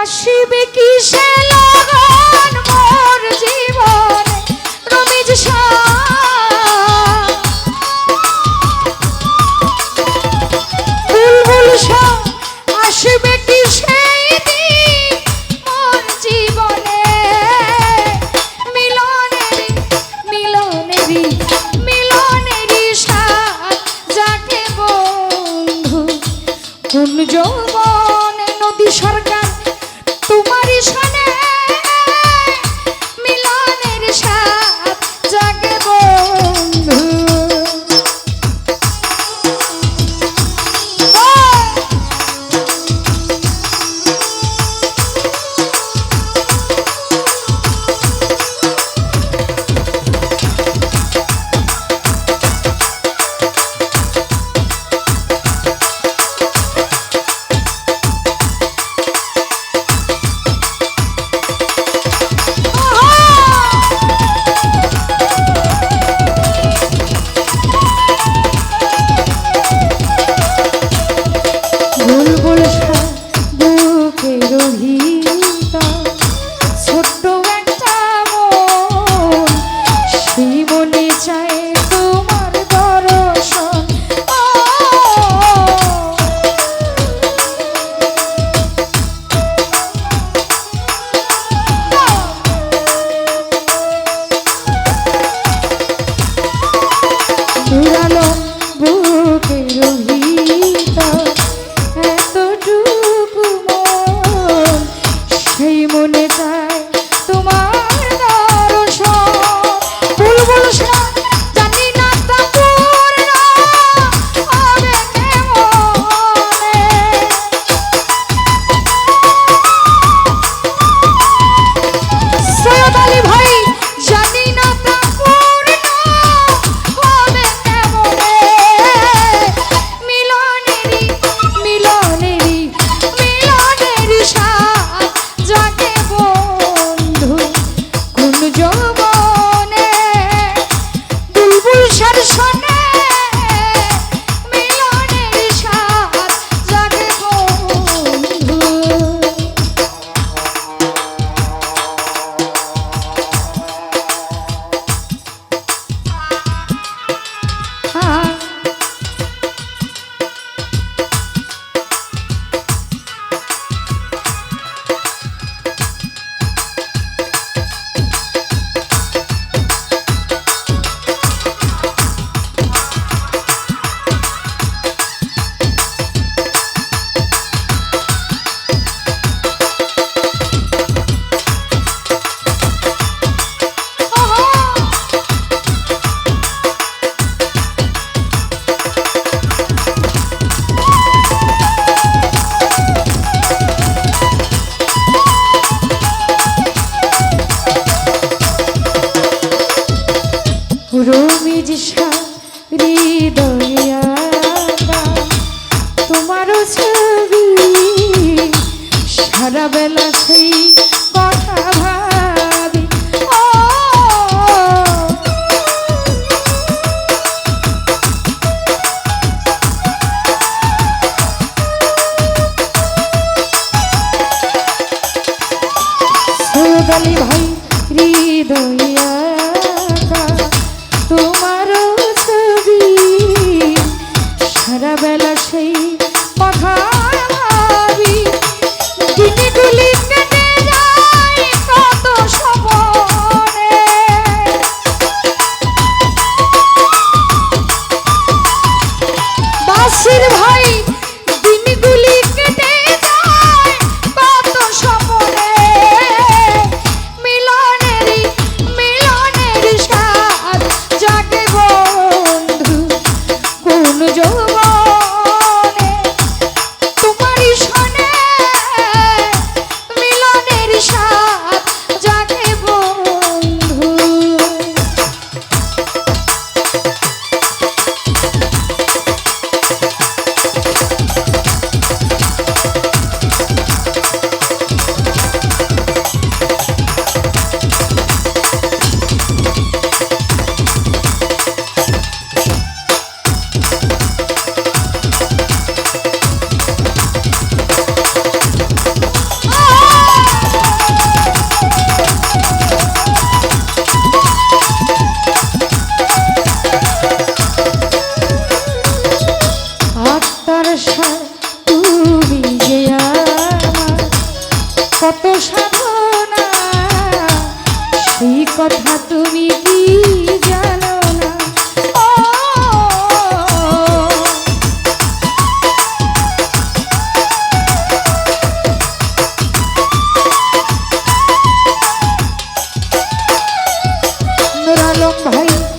আসিবে কি সে লগন মোর জি মনে চায় রমিজ হৃদয়া তোমারও ছবি সারা বেলা সেই কথা ভাবি। সৈয়দ ভাই হৃদয় কথা তুমি কি জানো না? ভাই